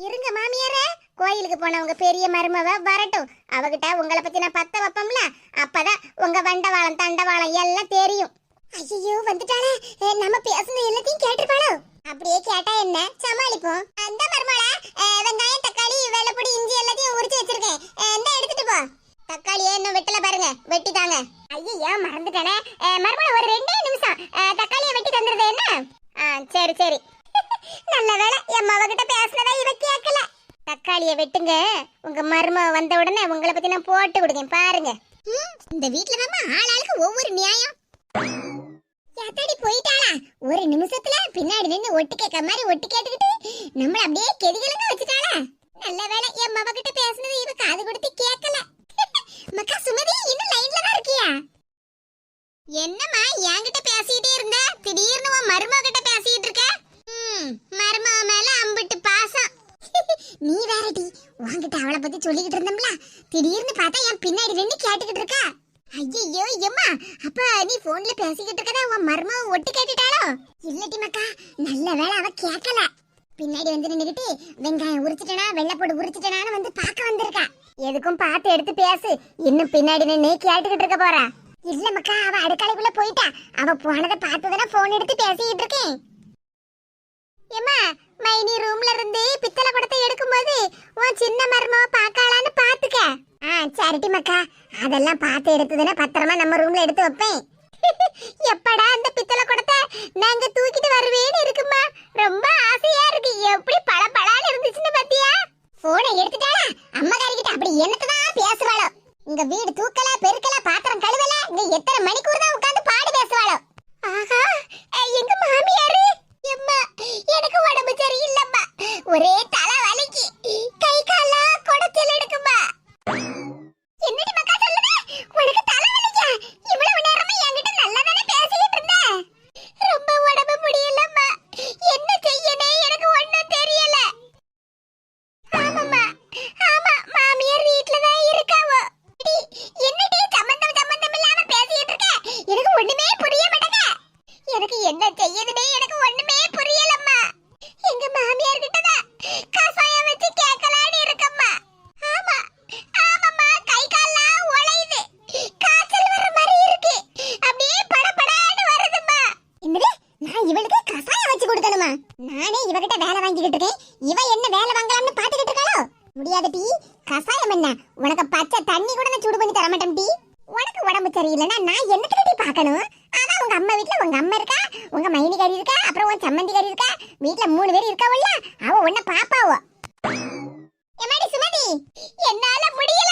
இருங்க மாமியாரே. கோயிலுக்கு போன உங்க பெரிய மருமவ வரட்டும். அவகிட்ட உங்களை பத்தி நான் பத்த வைப்போம்ல? அப்பதான் உங்க வண்டவாளம் தண்டவாளம் எல்லாம் தெரியும். ஐயோ வந்துட்டாளே. ஏ, நம்ம பேசுனது எல்லாத்தையும் கேட்டிருப்பாளோ? அப்படியே கேட்டா என்ன? சமாளிப்போம். அந்த மருமகள வெங்காயம் தக்காளி வெள்ளப்பொடி இஞ்சி எல்லாத்தையும் உரிச்சு வச்சிருக்கேன். அஹ், எடுத்துட்டு போ. தக்காளியே இன்னும் வெட்டல பாருங்க. வெட்டி தாங்க. ஐயோ மறந்துட்டானே. மறுபடியும் ஒரு ரெண்டே நிமிஷம். தக்காளியை வெட்டி தந்துருது என்ன? சரி சரி. நல்ல வேளை என் மவகிட்ட பேசுனதா இவ கேட்கல. தக்காளியை வெட்டுங்க. உங்க மருமக வந்த உடனே உங்களை பத்தி நான் போட்டு கொடுக்கேன் பாருங்க. இந்த வீட்ல நம்ம ஆளாளுக்கு ஒவ்வொரு நியாயம். யாத்தாடி போயிட்டாளா? ஒரு நிமிஷத்துல பின்னாடி நின்னு ஒட்டு கேட்க மாதிரி ஒட்டு கேட்டுக்கிட்டு நம்மள அப்படியே கெதிகளுங்க வச்சுட்டாளா? நல்ல வேளை என் மவ கிட்ட பேசுனது இவ காது கொடுத்து கேட்கல. மக்கா சுமதி இன்னும் லைன்ல தான் இருக்கியா? என்னம்மா என்கிட்ட பேசிக்கிட்டே இருந்த? திடீர்னு உன் மருமக கிட்ட பேசிட்டு இருக்க ம், மருமக மேல அம்பிட்டு பாசம் நீ வேறடி உன்கிட்ட அவளை பத்தி சொல்லிக்கிட்டு இருந்தோம்ல. திடீர்னு பார்த்தா என் பின்னாடி நின்று கேட்டுக்கிட்டு இருக்கா. ஐயோ எம்மா அப்ப நீ போன்ல பேசிக்கிட்டு இருக்கதா உன் மர்மம்? ஒட்டு கேட்டுட்டாளோ? இல்லட்டி மக்கா நல்ல வேளை அவ கேட்கல. பின்னாடி வந்து நின்னுகிட்டு வெங்காயம் உரிச்சிட்டனா வெள்ளைப்பூடு உரிச்சிட்டனான்னு வந்து பார்க்க வந்திருக்கா. எதுக்கும் பார்த்து எடுத்து பேசு இன்னும் பின்னாடி நின்று கேட்டுக்கிட்டு இருக்க போறா. இல்ல மக்கா அவ அடுக்கலைக்குள்ள போயிட்டா. அவ போனதை பார்த்துதானே போன் எடுத்து பேசிக்கிட்டு இருக்கேன். ஏம்மா மைனி ரூம்ல இருந்து பித்தளை குடத்தை எடுக்கும்போது உன் சின்ன மர்மோ பார்க்கலான்னு பாத்துக்க ஆ சரிட்டி மக்கா. அதெல்லாம் பார்த்து எடுத்ததுன்னா பத்திரமா நம்ம ரூம்ல எடுத்து வைப்பேன். எப்படா அந்த பித்தளை குடத்தை நாங்க தூக்கிட்டு வருவேன்னு இருக்குமா? ரொம்ப ஆசையா இருக்கு. எப்படி பல பலான்னு இருந்துச்சுன்னு பாத்தியா? போனை எடுத்துட்டாளா? அம்மா கிட்ட அப்படி என்னத்தான் பேசுவாளோ? இங்க வீடு தூக்கல பெருக்கல பாத்திரம் கழுவல இங்க எத்தனை மணிக்கூர் தான் உட்கார்ந்து பாடு பேசுவாளோ ஆஹா அஹ், எங்க மாமியாரு எம்மா எனக்கு உடம்பு சரியில்லம்மா ஒரே தலை வலிக்கு கை காலா குடைச்சல் எடுக்குமா என்னடி மக்கா சொல்லுது உனக்கு தலை வலிக்கா இவ்வளவு நேரமா என்கிட்ட நல்லா தானே பேசிக்கிட்டு இருந்த ரொம்ப உடம்பு முடியலம்மா என்ன செய்யனே எனக்கு ஒண்ணும் தெரியல ஆமாம்மா ஆமா மாமியார் வீட்ல தான் இருக்காவோ டி, என்னடி சம்பந்தம் சம்பந்தம் இல்லாம பேசிட்டு இருக்க எனக்கு ஒண்ணுமே புரிய மாட்டேங்க எனக்கு என்ன செய்யுதுனே எனக்கு ஒண்ணுமே புரியலம்மா எங்க மாமியார் கிட்ட தான் கசாயம் வச்சு கேட்கலான்னு இருக்கம்மா ஆமா ஆமாம்மா கை கால்லாம் உழையுது காய்ச்சல் வர மாதிரி இருக்கு அப்படியே படபடான்னு வருதும்மா என்னது நான் இவளுக்கு கசாயம் வச்சு கொடுக்கணுமா நானே இவகிட்ட வேலை வாங்கிக்கிட்டு இருக்கேன் இவ என்ன வேலை வாங்கலாம்னு பாத்துக்கிட்டு இருக்காளோ முடியாது டி கசாயம் என்ன உனக்கு பச்சை தண்ணி கூட டி உனக்கு உடம்பு சரியில்லைன்னா நான் என்னத்துக்கு டி பார்க்கணும்? அதான் உங்க அம்மா வீட்டுல உங்க அம்மா இருக்கா? உங்க மைனிகாரி இருக்கா? அப்புறம் உன் சம்மந்திகாரி இருக்கா? வீட்டுல மூணு பேர் இருக்காவல்ல? அவ உன்ன பாப்பாவோ. எம்மாடி சுமதி? என்னால முடியல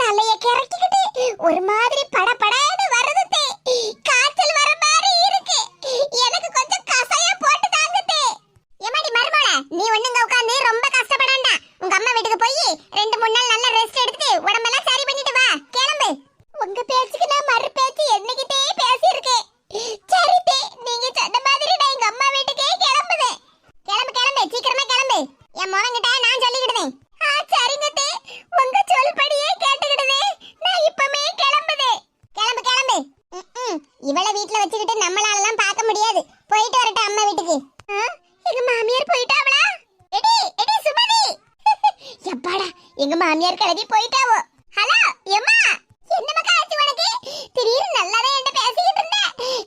தலைய கிறக்கிக்கிட்டு ஒரு மாதிரி படபடன்னு வருது தே. காய்ச்சல் வர மாதிரி இருக்கு. எனக்கு கொஞ்சம் கசையா போட்டு தாங்கத்தே எமாடி எம்மாடி மருமகள நீ ஒண்ணுங்க உட்காந்து ரொம்ப கஷ்டப்படாண்டா. உங்க அம்மா வீட்டுக்கு போய் ரெண்டு மூணு நாள் நல்லா ரெஸ்ட் எடுத்து உடம்பெல்லாம் சரி பண்ணிட்டு வா கிளம்பு உங்க பேச்சுக்கு நான் மறு பேச்சு என்னகிட்டே பேசியிருக்கேன் சரி தே நீங்க சொன்ன மாதிரி நான் எங்க அம்மா வீட்டுக்கே கிளம்புதேன் கிளம்பு கிளம்பு சீக்கிரமா கிளம்பு என் மகன்கிட்ட நான் சொல்லிக்கிடுதேன் ஆ சரிங்க தே உங்க சொல்படியே கேட்டுக்கிடுதே நான் இப்பமே கிளம்புதே கிளம்பு கிளம்பு ம்ம். இவள வீட்ல வச்சுக்கிட்டு நம்மளாலலாம் பார்க்க முடியாது போயிட்டு வரட்டும் அம்மா வீட்டுக்கு ஆ, எங்க மாமியார் போயிட்டாவளா எடி எடி சுமதி எப்பாடா எங்க மாமியார் கிளம்பி போயிட்டாவோ ஹலோ எம்மா என்ன மக்கா ஆச்சு உனக்கு திடீர்னு நல்லாவே என்ன பேசிக்கிட்டு இருந்த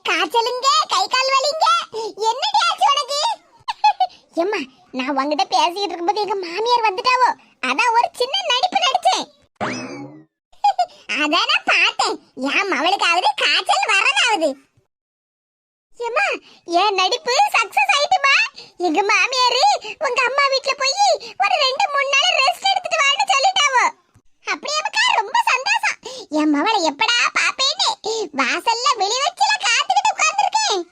காய்ச்சலுங்க கை கால் வலிங்க என்னடி ஆச்சு உனக்கு எம்மா நான் உங்ககிட்ட பேசிக்கிட்டு இருக்கும்போது எங்க மாமியார் வந்துட்டாவோ? அதான் ஒரு சின்ன நடிப்பு நடிச்சேன். அதான் நான் பார்த்தேன். என் மவளுக்காவது காய்ச்சல் வரதாவது ஏமா என் நடிப்பு சக்சஸ் ஆயிட்டுமா? எங்க மாமியாரு உங்க அம்மா வீட்ல போய் ஒரு ரெண்டு மூணு நாள் ரெஸ்ட் எடுத்துட்டு வான்னு சொல்லிட்டாவோ? அப்படியே ரொம்ப சந்தோஷம். என் மவளை எப்படா பாப்பேன்னு வாசல்ல வெளி வச்சுல காத்துக்கிட்டு உட்காந்துருக்கேன்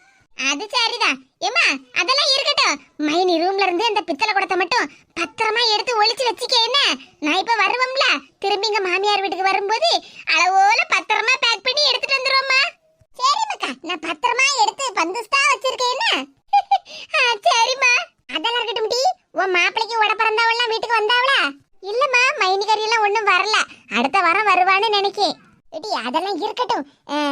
அது சரிதான். ஏமா அதெல்லாம் இருக்கட்டும். மைனி ரூம்ல இருந்து அந்த பித்தளை குடத்தை மட்டும் பத்திரமா எடுத்து ஒளிச்சு வச்சுக்க என்ன? நான் இப்ப வருவோம்ல. திரும்பி எங்க மாமியார் வீட்டுக்கு வரும்போது அளவோல பத்திரமா பேக் பண்ணி எடுத்துட்டு வந்துருவோமா சரி மக்கா நான் பத்திரமா எடுத்து பந்துஸ்தா வச்சிருக்கேன் என்ன? சரிம்மா. அதெல்லாம் இருக்கட்டும் டி. உன் மாப்பிளைக்கு உட பிறந்தவெல்லாம் வீட்டுக்கு வந்தாவளா? இல்லம்மா மைனிகரி எல்லாம் ஒண்ணும் வரல. அடுத்த வாரம் வருவான்னு நினைக்கேன். எடி அதெல்லாம் இருக்கட்டும்.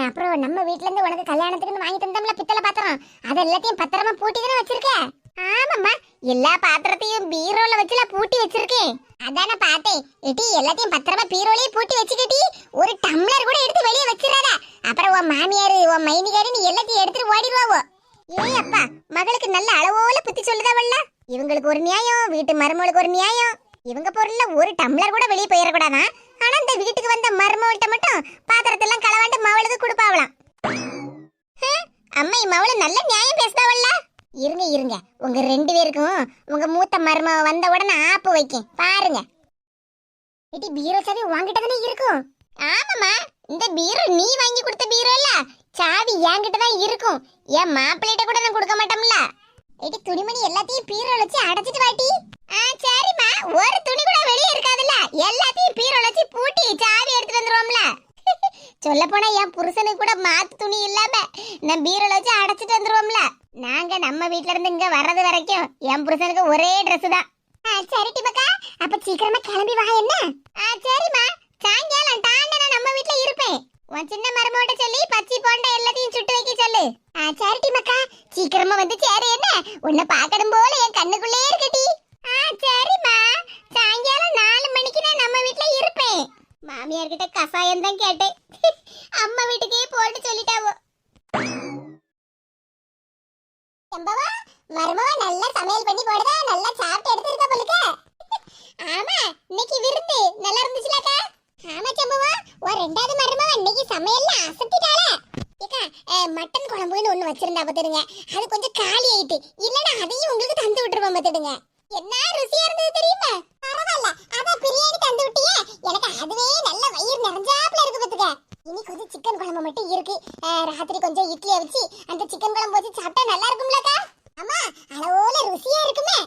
அப்புறம் நம்ம வீட்ல இருந்து உனக்கு கல்யாணத்துக்குன்னு வாங்கி தந்தோம்ல பித்தளை பாத்திரம். அது எல்லாத்தையும் பத்திரமா பூட்டி தானே வச்சிருக்கேன் ஆமாம்மா எல்லா பாத்திரத்தையும் பீரோல வச்சுல பூட்டி வச்சிருக்கேன். அதான பார்த்தேன். எட்டி எல்லாத்தையும் பத்திரமா பீரோலயே பூட்டி வச்சுக்கிட்டி ஒரு டம்ளர் கூட எடுத்து வெளியே வச்சிடாத. அப்புறம் உன் மாமியாரு உன் மைனிகாரி நீ எல்லாத்தையும் எடுத்துட்டு ஓடிடுவாவோ. ஏய் அப்பா மகளுக்கு நல்ல அளவோல புத்தி சொல்லுதாவல்ல? இவங்களுக்கு ஒரு நியாயம் வீட்டு மருமகளுக்கு ஒரு நியாயம். இவங்க பொருள்ல ஒரு டம்ளர் கூட வெளியே போயிடக்கூடாதான் ஆனா இந்த வீட்டுக்கு வந்த மருமகள்கிட்ட மட்டும் பாத்திரத்தெல்லாம் களவாண்டு மவளுக்கு கொடுப்பாவலாம் அம்மை மவளு நல்ல நியாயம் பேசுதாவல்ல? இருங்க இருங்க. உங்க ரெண்டு பேருக்கும் உங்க மூத்த மருமக வந்த உடனே ஆப்பு வைக்கேன். பாருங்க. இடி பீரோ சாவி உங்ககிட்ட தானே இருக்கும்? ஆமாமா இந்த பீரோ நீ வாங்கி கொடுத்த பீரோ இல்ல. சாவி என்கிட்ட தான் இருக்கும். என் மாப்பிள்ளைகிட்ட கூட நான் கொடுக்க மாட்டோம்ல. இடி துணிமணி எல்லாத்தையும் பீரோ வச்சு அடைச்சிட்டு வாட்டி ஆ சரிம்மா. ஒரு துணி கூட வெளியே இருக்காதுல்ல. எல்லாத்தையும் பீரோ வச்சு பூட்டி சாவி எடுத்துட்டு வந்துருவோம்ல சொல்ல போனா என் புருஷனுக்கு கூட மாத்து துணி இல்லாம நான் பீரோல வச்சு அடைச்சிட்டு வந்துருவோம்ல. நாங்க நம்ம வீட்ல இருந்து இங்க வர்றது வரைக்கும் என் புருஷனுக்கு ஒரே ட்ரெஸ் தான். சரி டிபக்கா. அப்ப சீக்கிரமா கிளம்பி வா என்ன? சரிம்மா. சாயங்காலம் டாண்டா நான் நம்ம வீட்ல இருப்பேன். உன் சின்ன மருமகிட்ட சொல்லி பச்சை போண்டா எல்லாத்தையும் சுட்டு வைக்க சொல்லு. சரி மக்கா சீக்கிரமா வந்து சேரு என்ன? உன்னை பார்க்கணும் போல என் கண்ணுக்குள்ளே இருக்கட்டி சரிம்மா. சாயங்காலம் நாலு மணிக்கு நான் நம்ம வீட்ல இருப்பேன். மாமியார் கிட்ட கசாயம் தான் கேட்டேன். அம்மா வீட்டுக்கே போட்டு சொல்லிட்டாவோ. எம்பவா மருமவா நல்லா சமையல் பண்ணி போடுதா? நல்லா சாப்பிட்டு எடுத்துருக்க போலுக்க. ஆமா இன்னைக்கு விருந்து. நல்லா இருந்துச்சுலக்கா. ஆமா செம்பவா ஒரு ரெண்டாவது மருமவா இன்னைக்கு சமையல்ல அசத்திட்டாளே. ஏக்கா மட்டன் குழம்புன்னு ஒண்ணு வச்சிருந்தா பாத்துடுங்க. அது கொஞ்சம் காலி ஆயிட்டு. இல்லனா அதையும் உங்களுக்கு தந்து விட்டுருவோம் பாத்துடுங்க. என்ன ருசியா இருந்தது தெரியுமா? பரவாயில்ல. அதான் பிரியாணி தந்து விட்டியே எனக்கு அதுவே நல்ல வயிறு நிறைஞ்சாப்ல இருக்கு பாத்துக்க இனி கொஞ்சம் சிக்கன் குழம்பு மட்டும் இருக்கு. ராத்திரி கொஞ்சம் இட்லி வச்சு அந்த சிக்கன் குழம்பு வச்சு சாப்பிட்டா நல்லா இருக்கும்ல அம்மா அளவோல ருசியா இருக்குமே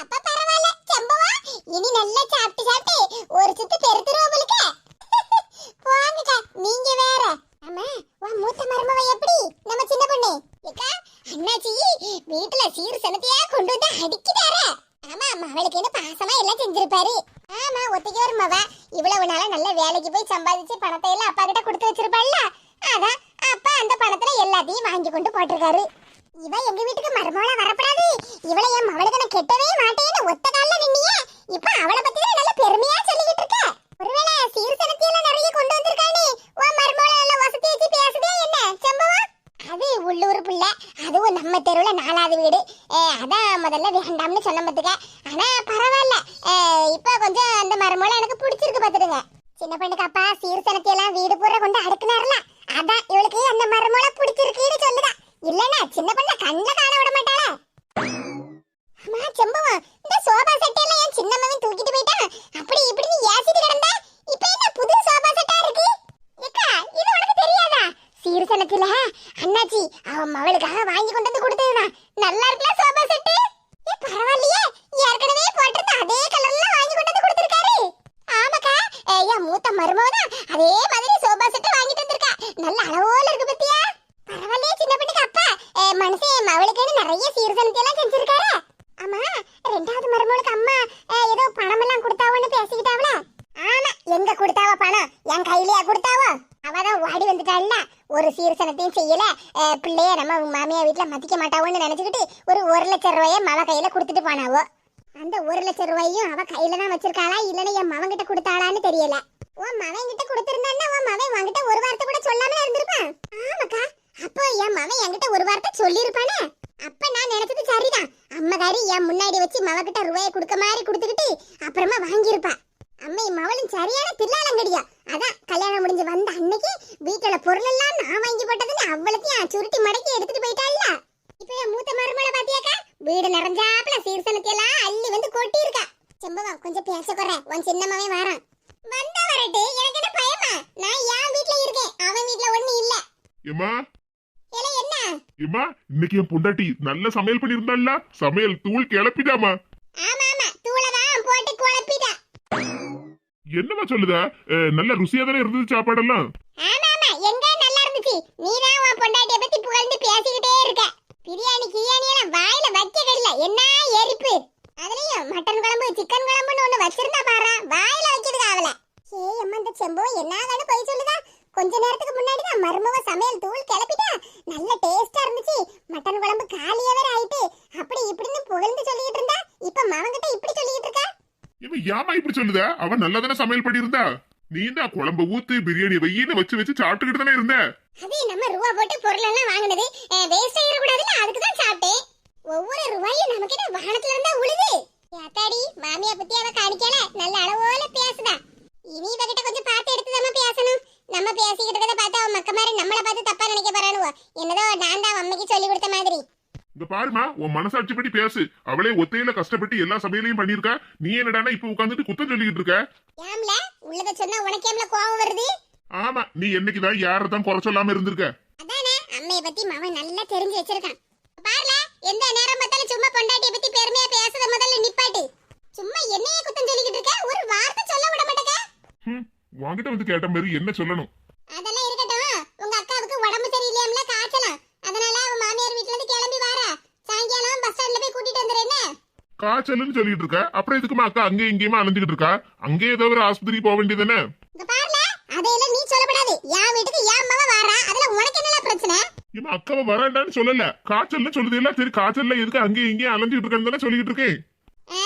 அப்ப பரவாயில்ல செம்பவா இனி நல்லா சாப்பிட்டு சாப்பிட்டு ஒரு சுத்து பெருத்துருவோம் உங்களுக்கு போங்கக்கா நீங்க வேற அம்மா உன் மூத்த மருமவ எப்படி நம்ம சின்ன பொண்ணு ஏக்கா அண்ணாச்சி வீட்டுல சீர் சனத்தையா கொண்டு வந்து அடிக்கிட்டாரா ஆமா மவளுக்கு என்ன பாசமா எல்லாம் செஞ்சிருப்பாரு ஆமா மவ. இவ்வளவு நாளா நல்ல வேலைக்கு போய் சம்பாதிச்சு பணத்தை எல்லாம் அப்பா கிட்ட கொடுத்து வச்சிருப்பாள்ல? அதான் அப்பா அந்த பணத்துல எல்லாத்தையும் வாங்கி கொண்டு போட்டிருக்காரு. இவ எங்க வீட்டுக்கு மருமகளா வரப்படாது. இவளை என் மவளுக்கு நான் கெட்டவே மாட்டேன்னு ஒத்த கால்ல நின்னியே இப்ப அவளை பத்தி தான் நல்ல பெருமையா சொல்லிக்கிட்டு இருக்க ஒருவேளை சீர்சனத்தி எல்லாம் நிறைய கொண்டு வந்திருக்கானே உன் மருமகள நல்ல வசதி வச்சு பேசுதே என்ன சம்பவம் அது உள்ளூர் பிள்ளை அதுவும் நம்ம தெருவில் நாலாவது வீடு. அதான் முதல்ல வேண்டாம்னு சொன்ன பத்துக்க ஆனால் பரவாயில்ல. இப்போ கொஞ்சம் அந்த மருமகளை எனக்கு பிடிச்சிருக்கு பார்த்துடுங்க சின்ன பொண்ணுக்கு அப்பா சீர்சனத்தி எல்லாம் வீடு பூரா கொண்டு அடுக்குனார்ல. அதான் இவளுக்கு அந்த மருமகளை பிடிச்சிருக்குன்னு சொல்லுதா. இல்லைன்னா சின்ன பொண்ண கண்ணில் காண விட மாட்டாளா. அம்மா செம்பவம் இந்த சோபா செட் என் சின்ன தூக்கிட்டு போயிட்டா அப்படி இப்படின்னு ஏசிட்டு கிடந்தா இப்ப என்ன புது சோபா செட்டா இருக்கு ஏக்கா இது உனக்கு தெரியாதா சீர்சனத்துல அண்ணாச்சி அவன் மவளுக்காக வாங்கி கொண்டு வந்து கொடுத்ததுதான் நல்லா இருக்குல்ல சோபா செட்டு ஏ பரவாயில்லையே ஏற்கனவே போட்டிருந்த அதே கலர்ல வாங்கி கொண்டு வந்து கொடுத்திருக்காரு ஆமாக்கா ஏன் மூத்த மருமகனா? அதே மாதிரி சோபா செட்டு வாங்கிட்டு வந்திருக்கா. நல்ல அளவோல இருக்கு பத்தியா? பரவாயில்லையே சின்ன பண்ணுக்கு அப்பா. மனுஷன் மவளுக்குன்னு நிறைய சீர்தனத்தை எல்லாம் செஞ்சிருக்காரு. ஆமா ரெண்டாவது மருமகளுக்கு அம்மா ஏதோ பணம் எல்லாம் கொடுத்தாவோன்னு பேசிக்கிட்டாவல ஆமா எங்க கொடுத்தாவ பணம்? என் கையிலயா கொடுத்தாவோ? அவதான் ஓடி வந்துட்டாள்ல. ஒரு சீர்சனத்தையும் செய்யல. பிள்ளைய நம்ம மாமியா வீட்டுல மதிக்க மாட்டாவோன்னு நினைச்சுக்கிட்டு ஒரு ஒரு லட்சம் ரூபாய மவ கையில கொடுத்துட்டு போனாவோ? அந்த ஒரு லட்சம் ரூபாயும் அவ கையில தான் வச்சிருக்காளா? இல்லன்னு என் மவன் கிட்ட கொடுத்தாளான்னு தெரியல. உன் மவன் கிட்ட கொடுத்திருந்தான்னா உன் மவன் உன்கிட்ட ஒரு வார்த்தை கூட சொல்லாம இருந்திருப்பான் ஆமாக்கா. அப்போ என் மவன் என்கிட்ட ஒரு வார்த்தை சொல்லியிருப்பானே. அப்ப நான் நினைச்சது சரிதான். அம்மகாரி என் முன்னாடி வச்சு மவகிட்ட ரூபாயை கொடுக்க மாதிரி கொடுத்துக்கிட்டு அப்புறமா வாங்கியிருப்பா. அம்மை மவளும் சரியான தில்லாலங்கடியா. அதான் கல்யாணம் முடிஞ்சு வந்த அன்னைக்கு வீட்டுல பொருள் எல்லாம் நான் வாங்கி போட்டதுன்னு அவ்வளத்தையும் சுருட்டி மடக்கி எடுத்துட்டு போயிட்டாள்ல. இப்ப என் மூத்த மருமலை பாத்தியாக்கா? வீடு நிறைஞ்சாப்புல சீர்சனத்தை எல்லாம் அள்ளி வந்து கொட்டி இருக்கா செம்பவா கொஞ்சம் பேச குற உன் சின்ன மவன் வரான். வந்தா வரட்டு எனக்கு என்ன பயமா? நான் என் வீட்ல இருக்கேன். அவன் வீட்ல ஒண்ணு இல்ல. ஏமா ஏல என்ன? ஏமா இன்னைக்கு என் பொண்டாட்டி நல்ல சமையல் பண்ணியிருந்தாள்ல? சமையல் தூள் கிளப்பிதாமா ஆமா ஆமா தூளதான் போட்டு குழப்பிட்டா. என்னமா சொல்லுத? நல்ல ருசியா தானே இருந்தது சாப்பாடெல்லாம்? ஆமா ஆமா எங்க நல்லா இருந்துச்சு? நீதான் உன் பொண்டாட்டிய பத்தி புகழ்ந்து பேசிக்கிட்டே இருக்க. பிரியாணி கிரியாணி எல்லாம் வாயில வைக்க கல்ல என்ன எரிப்பு? அதுலயும் மட்டன் குழம்பு சிக்கன் குழம்புன்னு ஒண்ணு வச்சிருந்தா பாரு வாயில வைக்கிறதுக்கு ஆவல ஏய் அம்மா இந்த செம்புவம் என்னாகனு போய் சொல்லுதா. கொஞ்ச நேரத்துக்கு முன்னாடி தான் மருமக சமையல் தூள் கிளப்பிட்டா. நல்ல டேஸ்டா இருந்துச்சு. மட்டன் குழம்பு காலியா வேற ஆயிட்டு. அப்படி இப்படின்னு புகழ்ந்து சொல்லிட்டு இருந்தா. இப்ப மவங்கிட்ட இப்படி சொல்லிட்டு இருக்கா? இவன் ஏமா இப்படி சொல்லுத? அவன் நல்லா தானே சமையல் பண்ணியிருந்தா. நீ தான் குழம்பு ஊத்து பிரியாணி வெயின்னு வச்சு வச்சு சாப்பிட்டுக்கிட்டு தானே இருந்த. அது நம்ம ரூபா போட்டு பொருள் எல்லாம் வாங்கினது வேஸ்ட் ஆயிடக்கூடாதுல்ல? அதுக்கு சாப்பிட்டேன். ஒவ்வொரு ரூபாயும் நமக்கு என்ன வானத்துல இருந்தா உழுது. யாத்தாடி மாமியா பத்தி அவ காணிக்கல நல்ல அளவோல பேசுதா. இனி இவகிட்ட கொஞ்சம் பார்த்து எடுத்து நம்ம பேசணும். நம்ம பேசிக்கிட்டு இருக்கத பார்த்தா அவன் மக்க மாதிரி நம்மள பார்த்து தப்பா நினைக்க போறானுவோ. என்னதோ நான் தான் அம்மைக்கு சொல்லி கொடுத்த மாதிரி. இங்க பாருமா உன் மனசாட்சி படி பேசு. அவளே ஒத்தையில கஷ்டப்பட்டு எல்லா சமையலையும் பண்ணிருக்கா நீ என்னடான்னா இப்ப உட்காந்துட்டு குத்தம் சொல்லிக்கிட்டு இருக்க? ஏம்ல உள்ளத சொன்னா உனக்கு ஏம்ல கோவம் வருது? ஆமா நீ என்னைக்குதான் யாரதான் குறை சொல்லாம இருந்திருக்க? அதானே அம்மைய பத்தி மவன் நல்லா தெரிஞ்சு வச்சிருக்கான். பாருல எந்த நேரம் பார்த்தாலும் சும்மா பொண்டாட்டிய பத்தி பெருமையா பேசுறத முதல்ல நிப்பாட்டு. சும்மா என்னைய குத்தம் சொல்லிக்கிட்டு இருக்க? ஒரு வார்த்தை சொல்ல விட மாட்டேங்க. உன்கிட்ட வந்து கேட்ட மாதிரி என்ன சொல்லணும்? அதெல்லாம் இருக்கட்டும். உங்க அக்காவுக்கு உடம்பு சரியில்லையாம்ல காய்ச்சலாம். அதனால அவ மாமியார் வீட்ல இருந்து கிளம்பி வாரா. சாயங்காலம் பஸ் ஸ்டாண்ட்ல போய் கூட்டிட்டு வந்துடுறேன் காய்ச்சல்னு சொல்லிட்டு இருக்க. அப்புறம் எதுக்குமா அக்கா அங்கேயும் இங்கேயுமா அலைஞ்சுக்கிட்டு இருக்கா? அங்கேயே ஏதோ ஒரு ஆஸ்பத்திரி போக வேண்டியதுதானே? இங்க பாருல அதையெல்லாம் நீ சொல்லப்படாது என் வீட்டுக்கு என் மவ வாரா. அதுல உனக்கு என்னல பிரச்சனை? இவன் அக்காவை வராண்டான்னு சொல்லல. காய்ச்சல்னு சொல்லுது இல்ல சரி காய்ச்சல்ல எதுக்கு அங்கேயும் இங்கேயும் அலைஞ்சுட்டு இருக்கேன்னு தானே சொல்லிட்டு இருக்கேன் ஆ,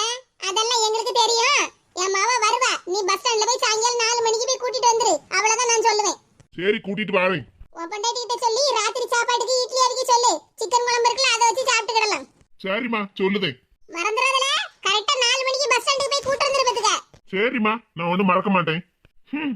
அதெல்லாம் எங்களுக்கு தெரியும். என் மவ வருவா. நீ பஸ் ஸ்டாண்ட்ல போய் சாயங்காலம் நாலு மணிக்கு போய் கூட்டிட்டு வந்துரு. அவ்வளவுதான் நான் சொல்லுவேன். சரி கூட்டிட்டு வரேன். உன் பொண்டாட்டி கிட்ட சொல்லி ராத்திரி சாப்பாட்டுக்கு இட்லி அரிக்கி சொல்லு. சிக்கன் குழம்பு இருக்குல்ல அதை வச்சு சாப்பிட்டுக்கிடலாம். சரிம்மா சொல்லுதேன் மறந்துடாதல கரெக்டா நாலு மணிக்கு பஸ் ஸ்டாண்டுக்கு போய் கூட்டு வந்துரு சரிம்மா நான் ஒண்ணும் மறக்க மாட்டேன் ஹம்,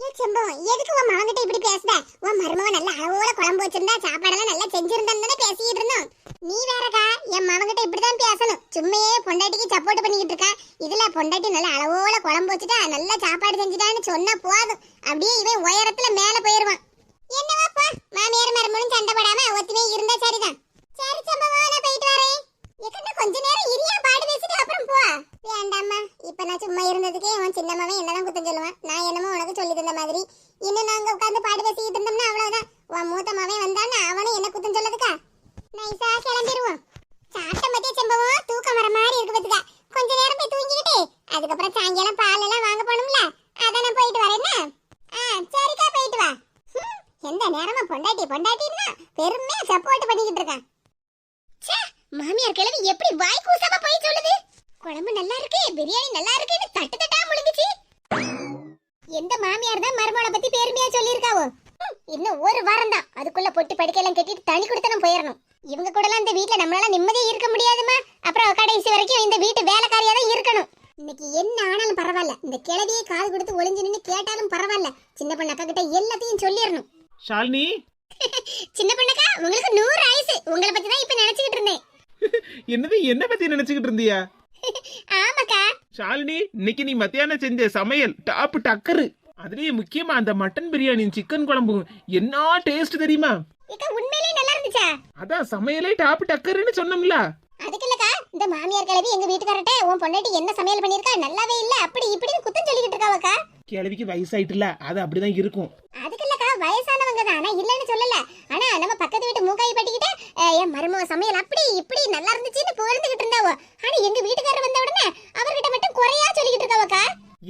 ஏ செம்பவம் எதுக்கு உன் மகன்கிட்ட இப்படி பேசுத? உன் மருமக நல்ல அளவோட குழம்பு வச்சிருந்தா சாப்பாடெல்லாம் நல்லா செஞ்சிருந்தான்னு பேசிட்டு இருந்தோம். நீ வேறக்கா என் மகன்கிட்ட இப்படிதான் பேசணும். சும்மையே பொண்டாட்டிக்கு சப்போர்ட் பண்ணிக்கிட்டு இருக்கா. இதுல பொண்டாட்டி நல்ல அளவோட குழம்பு வச்சுட்டா நல்லா சாப்பாடு செஞ்சுட்டான்னு சொன்னா போதும். அப்படியே இவன் உயரத்துல மேல போயிருவான். என்னவாப்பா? மாமியார் மருமனும் சண்டை போடாம ஒத்துமே இருந்தா சரிதான். சரி சம்பவம் நான் போயிட்டு வரேன். எக்கண்ணா கொஞ்ச நேரம் இரியா பாடு பேசிட்டு அப்புறம் போ. வேண்டாம்மா இப்ப நான் சும்மா இருந்ததுக்கே உன் சின்னம்மாவே என்னதான் குத்தம் சொல்லுவான். நான் என்னமோ உனக்கு சொல்லி தந்த மாதிரி. இன்னும் நாங்க உட்கார்ந்து பாடு பேசிக்கிட்டு இருந்தோம்னா அவ்வளவுதான். உன் மூத்த மாவே வந்தான்னு அவனும் என்ன குத்தம் சொல்லதுக்கா நைஸா கிளம்பிடுவோம் சாப்பிட்ட மத்திய செம்பவம் தூக்கம் வர மாதிரி இருக்கு பத்துக்கா. கொஞ்ச நேரம் போய் தூங்கிக்கிட்டு அதுக்கப்புறம் சாயங்காலம் பால் எல்லாம் வாங்க போகணும்ல. அதான் நான் போயிட்டு வரேன்னா ஆ சரிக்கா போயிட்டு வா. ஹம், எந்த நேரமும் பொண்டாட்டி பொண்டாட்டின்னா பெருமையா சப்போர்ட் பண்ணிக்கிட்டு இருக்கான். மாமியார் கிழவி எப்படி வாய் கூசாம போய் சொல்லுது? குழம்பு நல்லா இருக்கு பிரியாணி நல்லா இருக்குன்னு தட்டு தட்டா முழுங்குச்சு. எந்த மாமியார் தான் மருமகளை பத்தி பெருமையா சொல்லியிருக்காவோ? இன்னும் ஒரு வாரம் தான். அதுக்குள்ள பொட்டு படுக்கையெல்லாம் கட்டிட்டு தனி கொடுத்தனம் போயிடணும் இவங்க கூடலாம் இந்த வீட்ல நம்மளால நிம்மதியா இருக்க முடியாதுமா அப்புறம் கடைசி வரைக்கும் இந்த வீட்டு வேலைக்காரியா தான் இருக்கணும். இன்னைக்கு என்ன ஆனாலும் பரவாயில்ல. இந்த கிழவியை காது கொடுத்து ஒளிஞ்சு நின்னு கேட்டாலும் பரவாயில்ல. சின்ன பொண்ணு அக்கா கிட்ட எல்லாத்தையும் சொல்லிடணும் ஷாலினி? சின்ன பொண்ணுக்கா உங்களுக்கு நூறு ஆயுசு. உங்களை பத்தி தான் இப்ப நினைச்சுக்கிட்டு இருந்தேன். என்னது என்ன பத்தி நினைச்சுக்கிட்டு இருந்தியா? ஆமாக்கா. ஷாலினி இன்னைக்கு நீ மத்தியானம் செஞ்ச சமையல் டாப் டக்கரு. அதுலயும் முக்கியமா அந்த மட்டன் பிரியாணியும் சிக்கன் குழம்பும் என்ன டேஸ்ட் தெரியுமா? இக்கா உண்மையிலேயே நல்லா இருந்துச்சா? அதான் சமையலே டாப் டக்கருன்னு சொன்னோம்ல. அதுக்கு இல்லக்கா இந்த மாமியார் கிழவி எங்க வீட்டுக்காரட்ட உன் பொண்டாட்டி என்ன சமையல் பண்ணிருக்கா நல்லாவே இல்ல. அப்படி இப்படின்னு குத்தம் சொல்லிக்கிட்டு இருக்காவக்கா. கிழவிக்கு வயசாயிட்டுல அது அப்படிதான் இருக்கும். இல்லக்கா வயசானவங்க தான் இல்லன்னு சொல்லல. ஆனா நம்ம பக்கத்து வீட்டு மூக்காய் பட்டிக்கிட்ட என் மருமக சமையல் அப்படி இப்படி நல்லா இருந்துச்சுன்னு புகழ்ந்துகிட்டு இருந்தாவோ. ஆனா எங்க வீட்டுக்காரர் வந்த உடனே அவர்கிட்ட மட்டும் குறையா சொல்லிக்கிட்டு இருக்காவக்கா.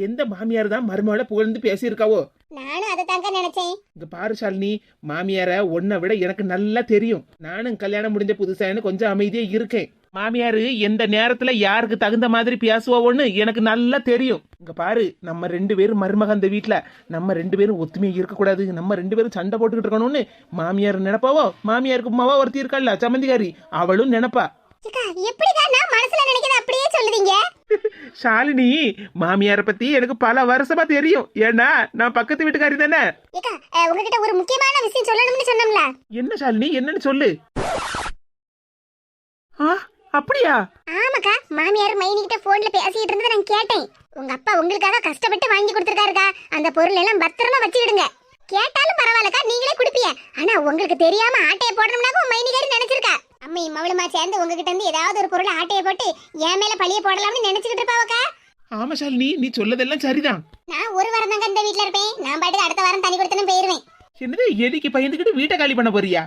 எந்த மாமியார் தான் மருமகளை புகழ்ந்து பேசியிருக்காவோ நானும் அதை தாங்க நினைச்சேன். இங்க பாரு ஷாலினி மாமியார உன்னை விட எனக்கு நல்லா தெரியும். நானும் கல்யாணம் முடிஞ்ச புதுசான்னு கொஞ்சம் அமைதியா இருக்கேன். மாமியாரு எந்த நேரத்துல யாருக்கு தகுந்த மாதிரி பேசுவோன்னு எனக்கு நல்லா தெரியும். இங்க பாரு நம்ம ரெண்டு பேரும் மருமக அந்த வீட்ல. நம்ம ரெண்டு பேரும் ஒத்துமையா இருக்கக்கூடாது. நம்ம ரெண்டு பேரும் சண்டை போட்டுக்கிட்டு இருக்கணும்னு மாமியார் நினைப்பாவோ? மாமியாருக்கு உமாவா ஒருத்தி இருக்கல்ல சம்மந்திகாரி? அவளும் நினைப்பா. ஷாலினி மாமியார பத்தி எனக்கு பல வருஷமா தெரியும். ஏன்னா நான் பக்கத்து வீட்டுக்காரி தானே. உங்ககிட்ட ஒரு முக்கியமான விஷயம் சொல்லணும்னு சொன்னோம்ல. என்ன ஷாலினி என்னன்னு சொல்லு. ஆ? அப்படியா? ஆமாக்கா மாமியார் மைனி கிட்ட போன்ல பேசிட்டு இருந்ததை நான் கேட்டேன். உங்க அப்பா உங்களுக்காக கஷ்டப்பட்டு வாங்கி கொடுத்துருக்காருக்கா. அந்த பொருள் எல்லாம் பத்திரமா வச்சுக்கிடுங்க. கேட்டாலும் பரவாயில்லக்கா நீங்களே குடிப்பீங்க. ஆனா உங்களுக்கு தெரியாம ஆட்டைய போடணும்னாக்க உன் மைனிகாரி நினைச்சிருக்கா. அம்மையும் மவளுமா சேர்ந்து உங்ககிட்ட இருந்து ஏதாவது ஒரு பொருளை ஆட்டைய போட்டு என் மேல பழிய போடலாம்னு நினைச்சுக்கிட்டு இருப்பாவக்கா. ஆமா ஷாலினி நீ சொல்லதெல்லாம் சரிதான். நான் ஒரு வாரம் தாங்க இந்த வீட்ல இருப்பேன். நான் பாட்டுக்கு அடுத்த வாரம் தனி கொடுத்தனும் போயிருவேன். என்னது எலிக்கு பயந்துக்கிட்டு வீட்டை காலி பண்ண போறியா?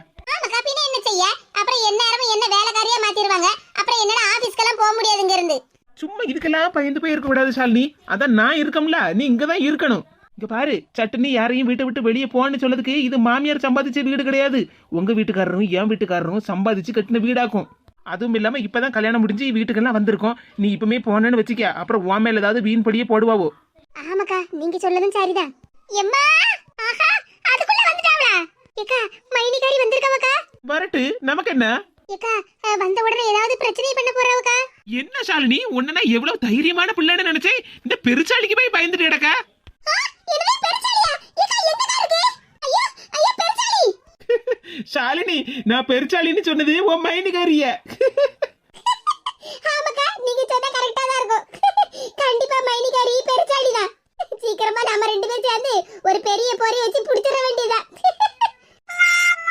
செய்ய? அப்புறம் என்ன நேரமும் என்ன வேலைக்காரியா மாத்திடுவாங்க அப்புறம் என்னடா ஆபீஸ்க்கெல்லாம் போக முடியாது இங்க இருந்து சும்மா இதுக்கெல்லாம் பயந்து போய் இருக்க கூடாது ஷாலினி. அதான் நான் இருக்கம்ல. நீ இங்கதான் இருக்கணும். இங்க பாரு சட்டுன்னு யாரையும் வீட்டை விட்டு வெளியே போன்னு சொல்லதுக்கு இது மாமியார் சம்பாதிச்ச வீடு கிடையாது. உங்க வீட்டுக்காரரும் என் வீட்டுக்காரரும் சம்பாதிச்சு கட்டின வீடாக்கும். அதுவும் இல்லாம இப்பதான் கல்யாணம் முடிஞ்சு வீட்டுக்கெல்லாம் வந்திருக்கோம். நீ இப்பவுமே போனேன்னு வச்சுக்க. அப்புறம் உன் மேல ஏதாவது வீண் படியே போடுவாவோ? ஆமாக்கா நீங்க சொல்லதும் சரிதான். எம்மா! ஆஹா அதுக்குள்ள வந்துட்டாவளா? ஏக்கா மைனிகாரி வந்திருக்காவக்கா. வரட்டு நமக்கு என்ன ஏக்கா வந்த உடனே ஏதாவது பிரச்சனை பண்ண போறாவக்கா? என்ன ஷாலினி உன்ன எவ்வளவு தைரியமான பிள்ளைன்னு நினைச்சேன் இந்த பெருச்சாளிக்கு போய் பயந்துட்டு கிடக்கா? ஷாலினி நான் பெருச்சாலின்னு சொன்னது உன் மைனிகாரிய. ஆமாக்கா நீங்க சொன்னா கரெக்டா தான் இருக்கும். கண்டிப்பா மைனிகாரி பெருச்சாலி தான் சீக்கிரமா நாம ரெண்டு பேரும் ஒரு பெரிய பொரிய வச்சு புடிச்சிட வேண்டியதா mama.